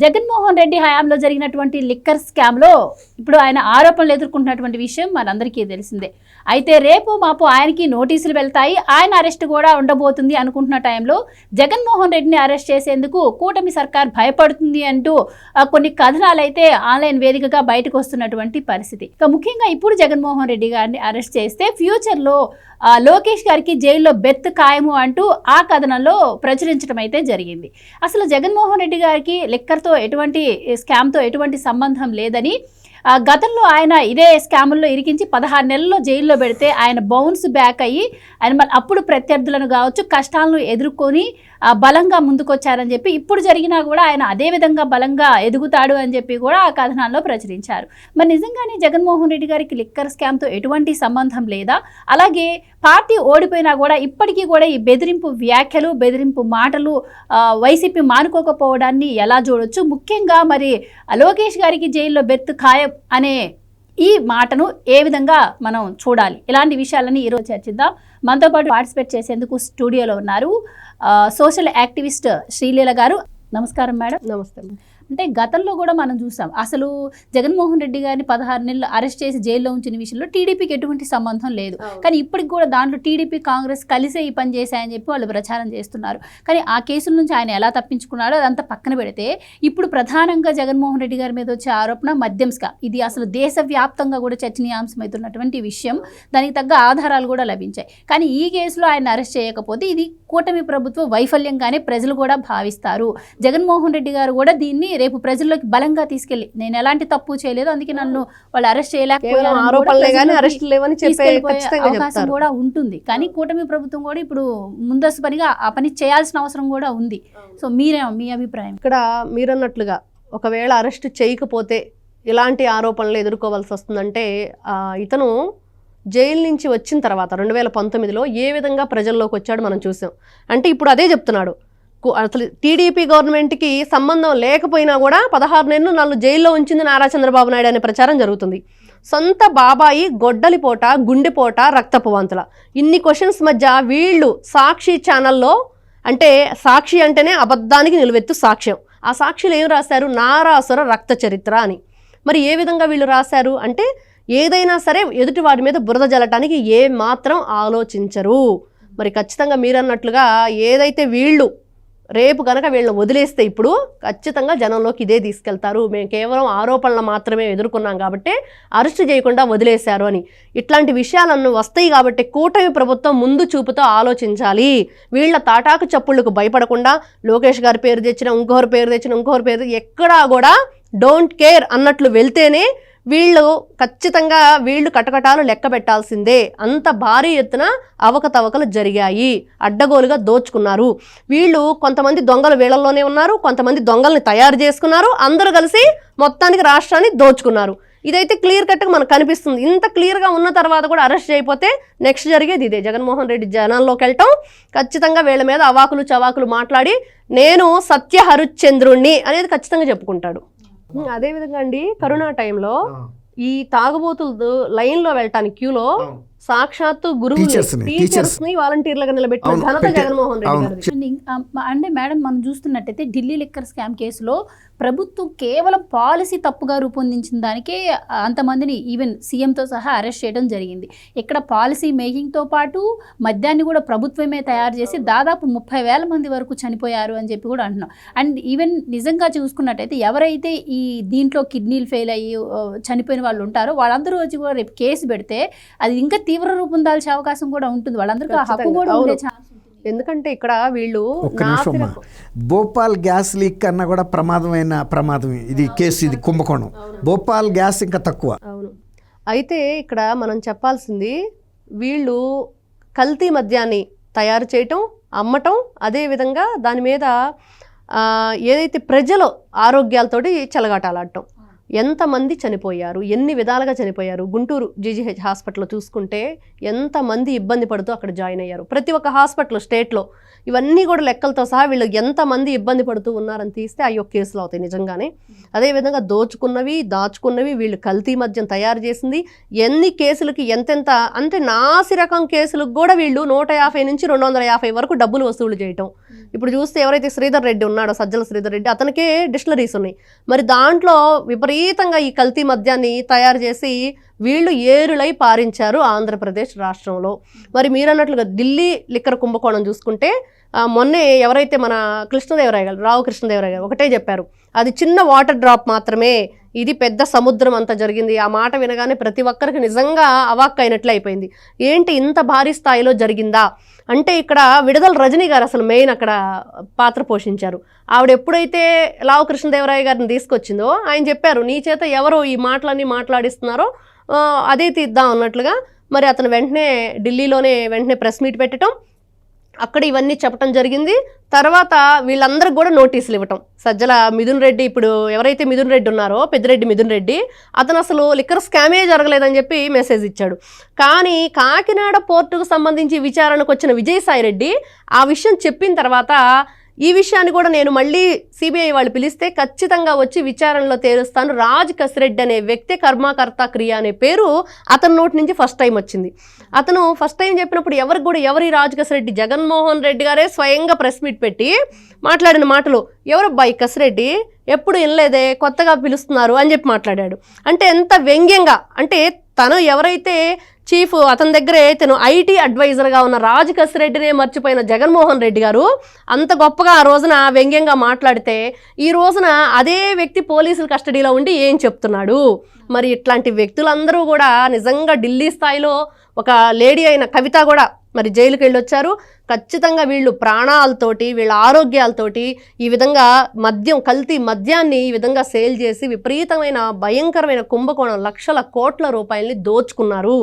జగన్మోహన్ రెడ్డి హయాంలో జరిగినటువంటి లిక్కర్ స్కామ్లో ఇప్పుడు ఆయన ఆరోపణలు ఎదుర్కొంటున్నటువంటి విషయం మనందరికీ తెలిసిందే. అయితే రేపు మాపు ఆయనకి నోటీసులు వెళ్తాయి ఆయన అరెస్ట్ కూడా ఉండబోతుంది అనుకుంటున్న టైంలో జగన్మోహన్ రెడ్డిని అరెస్ట్ చేసేందుకు కూటమి సర్కార్ భయపడుతుంది అంటూ కొన్ని కథనాలు అయితే ఆన్లైన్ వేదికగా బయటకు వస్తున్నటువంటి పరిస్థితి. ఇక ముఖ్యంగా ఇప్పుడు జగన్మోహన్ రెడ్డి గారిని అరెస్ట్ చేస్తే ఫ్యూచర్లో లోకేష్ గారికి జైల్లో బెత్ ఖాయము అంటూ ఆ కథనంలో ప్రచురించడం అయితే జరిగింది. అసలు జగన్మోహన్ రెడ్డి గారికి లిక్కర్ లిక్కర్తో ఎటువంటి స్కామ్తో ఎటువంటి సంబంధం లేదని గతంలో ఆయన ఇదే స్కాముల్లో ఇరికించి పదహారు నెలల్లో జైల్లో పెడితే ఆయన బౌన్స్ బ్యాక్ అయ్యి ఆయన మళ్ళీ అప్పుడు ప్రత్యర్థులను కావచ్చు కష్టాలను ఎదుర్కొని బలంగా ముందుకొచ్చారని చెప్పి ఇప్పుడు జరిగినా కూడా ఆయన అదే విధంగా బలంగా ఎదుగుతాడు అని చెప్పి కూడా ఆ కథనాల్లో ప్రచురించారు. మరి నిజంగానే జగన్మోహన్ రెడ్డి గారికి లిక్కర్ స్కామ్తో ఎటువంటి సంబంధం లేదా? అలాగే పార్టీ ఓడిపోయినా కూడా ఇప్పటికీ కూడా ఈ బెదిరింపు వ్యాఖ్యలు బెదిరింపు మాటలు వైసీపీ మానుకోకపోవడాన్ని ఎలా చూడొచ్చు? ముఖ్యంగా మరి లోకేష్ గారికి జైల్లో బెర్త్ ఖాయం అనే ఈ మాటను ఏ విధంగా మనం చూడాలి? ఇలాంటి విషయాలని ఈరోజు చర్చిద్దాం. మనతో పాటు పార్టిసిపేట్ చేసేందుకు స్టూడియోలో ఉన్నారు సోషల్ యాక్టివిస్ట్ శ్రీలీల గారు. నమస్కారం మేడం. నమస్తే అంటే గతంలో కూడా మనం చూసాం అసలు జగన్మోహన్ రెడ్డి గారిని పదహారు నెలలు అరెస్ట్ చేసి జైల్లో ఉంచిన విషయంలో టీడీపీకి ఎటువంటి సంబంధం లేదు. కానీ ఇప్పటికి కూడా దాంట్లో టీడీపీ కాంగ్రెస్ కలిసే ఈ పని చేశాయని చెప్పి వాళ్ళు ప్రచారం చేస్తున్నారు. కానీ ఆ కేసుల నుంచి ఆయన ఎలా తప్పించుకున్నాడో అదంతా పక్కన పెడితే ఇప్పుడు ప్రధానంగా జగన్మోహన్ రెడ్డి గారి మీద వచ్చే ఆరోపణ మద్యం స్కా ఇది అసలు దేశవ్యాప్తంగా కూడా చర్చనీయాంశమవుతున్నటువంటి విషయం. దానికి తగ్గ ఆధారాలు కూడా లభించాయి. కానీ ఈ కేసులో ఆయన అరెస్ట్ చేయకపోతే ఇది కూటమి ప్రభుత్వ వైఫల్యంగానే ప్రజలు కూడా భావిస్తారు. జగన్మోహన్ రెడ్డి గారు కూడా దీన్ని రేపు ప్రజల్లోకి బలంగా తీసుకెళ్ళి నేను ఎలాంటి తప్పు చేయలేదు అందుకే నన్ను వాళ్ళు అరెస్ట్ చేయలేకపోయారు కూడా అవకాశం ఉంటుంది. కానీ కూటమి ప్రభుత్వం కూడా ఇప్పుడు ముందస్తు పనిగా ఆ పని చేయాల్సిన అవసరం కూడా ఉంది. సో మీరే మీ అభిప్రాయం? ఇక్కడ మీరన్నట్లుగా ఒకవేళ అరెస్ట్ చేయకపోతే ఇలాంటి ఆరోపణలు ఎదుర్కోవాల్సి వస్తుందంటే ఆ, ఇతను జైలు నుంచి వచ్చిన తర్వాత రెండు వేల పంతొమ్మిదిలో ఏ విధంగా ప్రజల్లోకి వచ్చాడు మనం చూసాం. అంటే ఇప్పుడు అదే చెప్తున్నాడు. అసలు టీడీపీ గవర్నమెంట్కి సంబంధం లేకపోయినా కూడా పదహారు నెలలు నన్ను జైల్లో ఉంచింది నారా చంద్రబాబు నాయుడు అనే ప్రచారం జరుగుతుంది. సొంత బాబాయి గొడ్డలిపోట గుండెపోట రక్తపు వాంతుల. ఇన్ని క్వశ్చన్స్ మధ్య వీళ్ళు సాక్షి ఛానల్లో అంటే సాక్షి అంటేనే అబద్ధానికి నిలువెత్తు సాక్ష్యం. ఆ సాక్షిలో ఏం రాశారు? నారాసుర రక్త చరిత్ర అని. మరి ఏ విధంగా వీళ్ళు రాశారు? అంటే ఏదైనా సరే ఎదుటివాటి మీద బురద జల్లటానికి ఏ మాత్రం ఆలోచించరు. మరి ఖచ్చితంగా మీరన్నట్లుగా ఏదైతే వీళ్ళు రేపు కనుక వీళ్ళని వదిలేస్తే ఇప్పుడు ఖచ్చితంగా జనంలోకి ఇదే తీసుకెళ్తారు. మేము కేవలం ఆరోపణలు మాత్రమే ఎదుర్కొన్నాం కాబట్టి అరెస్ట్ చేయకుండా వదిలేశారు అని. ఇట్లాంటి విషయాలన్నీ వస్తాయి కాబట్టి కూటమి ప్రభుత్వం ముందు చూపుతో ఆలోచించాలి. వీళ్ళ తాటాకు చప్పుళ్ళకు భయపడకుండా లోకేష్ గారి పేరు తెచ్చిన ఇంకొకరి పేరు తెచ్చిన ఇంకొకరి పేరు ఎక్కడా కూడా డోంట్ కేర్ అన్నట్లు వెళ్తేనే వీళ్ళు ఖచ్చితంగా వీళ్ళు కటకటాలు లెక్క పెట్టాల్సిందే. అంత భారీ ఎత్తున అవకతవకలు జరిగాయి. అడ్డగోలుగా దోచుకున్నారు. వీళ్ళు కొంతమంది దొంగలు వీళ్ళల్లోనే ఉన్నారు కొంతమంది దొంగల్ని తయారు చేసుకున్నారు అందరూ కలిసి మొత్తానికి రాష్ట్రాన్ని దోచుకున్నారు. ఇదైతే క్లియర్ కట్గా మనకు కనిపిస్తుంది. ఇంత క్లియర్గా ఉన్న తర్వాత కూడా అరెస్ట్ చేయకపోతే నెక్స్ట్ జరిగేది ఇదే. జగన్మోహన్ రెడ్డి జనాల్లోకి వెళ్ళటం ఖచ్చితంగా వీళ్ళ మీద అవాకులు చవాకులు మాట్లాడి నేను సత్య హరిశ్చంద్రుణ్ణి అనేది ఖచ్చితంగా చెప్పుకుంటాడు. అదే విధంగా అండి కరోనా టైంలో ఈ తాగుబోతులు లైన్లో వెళ్ళటానికి క్యూలో సాక్షాత్తు గురువు. టీచర్స్ని వాలంటీర్లుగా నిలబెట్టిన అవును, ఘనత జగన్మోహన్ రెడ్డి ఆ, అంటే మేడం మనం చూస్తున్నట్టయితే ఢిల్లీ లిక్కర్ స్కామ్ కేసులో ప్రభుత్వం కేవలం పాలసీ తప్పుగా రూపొందించిన దానికే అంతమందిని ఈవెన్ సీఎంతో సహా అరెస్ట్ చేయడం జరిగింది. ఇక్కడ పాలసీ మేకింగ్తో పాటు మద్యాన్ని కూడా ప్రభుత్వమే తయారు చేసి దాదాపు ముప్పై వేల మంది వరకు చనిపోయారు అని చెప్పి కూడా అంటున్నాం. అండ్ ఈవెన్ నిజంగా చూసుకున్నట్టయితే ఎవరైతే ఈ దీంట్లో కిడ్నీలు ఫెయిల్ అయ్యి చనిపోయిన వాళ్ళు ఉంటారో వాళ్ళందరూ వచ్చి కూడా రేపు కేసు పెడితే అది ఇంకా తీవ్ర రూపం దాల్చే అవకాశం కూడా ఉంటుంది. వాళ్ళందరికీ ఆ హక్కు. కూడా ఉండే. ఛాన్స్ ఉంటుంది. ఎందుకంటే ఇక్కడ వీళ్ళు భోపాల్ గ్యాస్ లీక్ కన్నా కూడా ప్రమాదమైన ప్రమాదం ఇది కేసు ఇది కుంభకోణం. భోపాల్ గ్యాస్ ఇంకా తక్కువ. అవును. అయితే ఇక్కడ మనం చెప్పాల్సింది వీళ్ళు కల్తీ మద్యాన్ని తయారు చేయటం అమ్మటం అదేవిధంగా దాని మీద ఏదైతే ప్రజల ఆరోగ్యాలతోటి చెలగాటాలాడటం. ఎంతమంది చనిపోయారు? ఎన్ని విధాలుగా చనిపోయారు? గుంటూరు జీజీహెచ్ హాస్పిటల్లో చూసుకుంటే ఎంతమంది ఇబ్బంది పడుతూ అక్కడ జాయిన్ అయ్యారు? ప్రతి ఒక్క హాస్పిటల్ స్టేట్లో ఇవన్నీ కూడా లెక్కలతో సహా వీళ్ళు ఎంతమంది ఇబ్బంది పడుతూ ఉన్నారని తీస్తే అయ్యో కేసులు అవుతాయి నిజంగానే. అదేవిధంగా దోచుకున్నవి దాచుకున్నవి వీళ్ళు కల్తీ మద్యం తయారు చేసింది. ఎన్ని కేసులకి ఎంతెంత అంటే నాసి రకం కేసులకు కూడా వీళ్ళు నూట యాభై నుంచి రెండు వందల యాభై వరకు డబ్బులు వసూలు చేయటం. ఇప్పుడు చూస్తే ఎవరైతే శ్రీధర్ రెడ్డి ఉన్నాడో సజ్జల శ్రీధర్ రెడ్డి అతనికే డిస్టిలరీస్ ఉన్నాయి. మరి దాంట్లో విపరీతంగా ఈ కల్తీ మద్యాన్ని తయారు చేసి వీళ్ళు ఏరులై పారించారు ఆంధ్రప్రదేశ్ రాష్ట్రంలో. మరి మీరు అన్నట్లుగా ఢిల్లీ లిక్కర్ కుంభకోణం చూసుకుంటే మొన్నే ఎవరైతే మన కృష్ణదేవరాయ గారు రావు కృష్ణదేవరాయ గారు ఒకటే చెప్పారు. అది చిన్న వాటర్ డ్రాప్ మాత్రమే ఇది పెద్ద సముద్రం అంతా జరిగింది. ఆ మాట వినగానే ప్రతి ఒక్కరికి నిజంగా అవాక్ అయినట్లు అయిపోయింది. ఏంటి ఇంత భారీ స్థాయిలో జరిగిందా? అంటే ఇక్కడ విడుదల రజనీ గారు అసలు మెయిన్ అక్కడ పాత్ర పోషించారు. ఆవిడ ఎప్పుడైతే లావు కృష్ణదేవరాయ గారిని తీసుకొచ్చిందో ఆయన చెప్పారు నీ చేత ఎవరు ఈ మాటలన్నీ మాట్లాడిస్తున్నారో అదే తీద్దాం అన్నట్లుగా. మరి అతను వెంటనే ఢిల్లీలోనే వెంటనే ప్రెస్ మీట్ పెట్టడం అక్కడ ఇవన్నీ చెప్పడం జరిగింది. తర్వాత వీళ్ళందరికి కూడా నోటీసులు ఇవ్వటం. సజ్జల మిథున్ రెడ్డి ఇప్పుడు ఎవరైతే మిథున్ రెడ్డి ఉన్నారో పెద్దిరెడ్డి మిథున్ రెడ్డి అతను అసలు లిక్కర్ స్కామే జరగలేదని చెప్పి మెసేజ్ ఇచ్చాడు. కానీ కాకినాడ పోర్టుకు సంబంధించి విచారణకు వచ్చిన విజయసాయి రెడ్డి ఆ విషయం చెప్పిన తర్వాత ఈ విషయాన్ని కూడా నేను మళ్ళీ సిబిఐ వాళ్ళు పిలిస్తే ఖచ్చితంగా వచ్చి విచారణలో తేలుస్తాను రాజ్ కసిరెడ్డి అనే వ్యక్తి కర్మకర్త క్రియ అనే పేరు అతని నోటి నుంచి ఫస్ట్ టైం వచ్చింది. అతను ఫస్ట్ టైం చెప్పినప్పుడు ఎవరికి కూడా ఎవరి రాజ్ కసిరెడ్డి? జగన్మోహన్ రెడ్డి గారే స్వయంగా ప్రెస్ మీట్ పెట్టి మాట్లాడిన మాటలు ఎవరబ్బా ఈ కసిరెడ్డి? ఎప్పుడు వినలేదే? కొత్తగా పిలుస్తున్నారు అని చెప్పి మాట్లాడాడు. అంటే ఎంత వ్యంగ్యంగా అంటే తను ఎవరైతే చీఫ్ అతని దగ్గరే తను ఐటీ అడ్వైజర్గా ఉన్న రాజ్ కసిరెడ్డినే మర్చిపోయిన జగన్మోహన్ రెడ్డి గారు. అంత గొప్పగా ఆ రోజున వ్యంగ్యంగా మాట్లాడితే ఈ రోజున అదే వ్యక్తి పోలీసుల కస్టడీలో ఉండి ఏం చెప్తున్నాడు? మరి ఇట్లాంటి వ్యక్తులందరూ కూడా నిజంగా ఢిల్లీ స్థాయిలో ఒక లేడీ అయిన కవిత కూడా మరి జైలుకి వెళ్ళొచ్చారు ఖచ్చితంగా వీళ్ళు ప్రాణాలతోటి వీళ్ళ ఆరోగ్యాలతోటి ఈ విధంగా మద్యం కల్తీ మద్యాన్ని ఈ విధంగా సేల్ చేసి విపరీతమైన భయంకరమైన కుంభకోణం లక్షల కోట్ల రూపాయల్ని దోచుకున్నారు.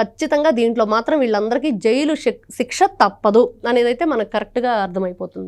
ఖచ్చితంగా దీంట్లో మాత్రం వీళ్ళందరికీ జైలు శిక్ష తప్పదు అనేది అయితే మనకు కరెక్ట్గా అర్థమైపోతుంది.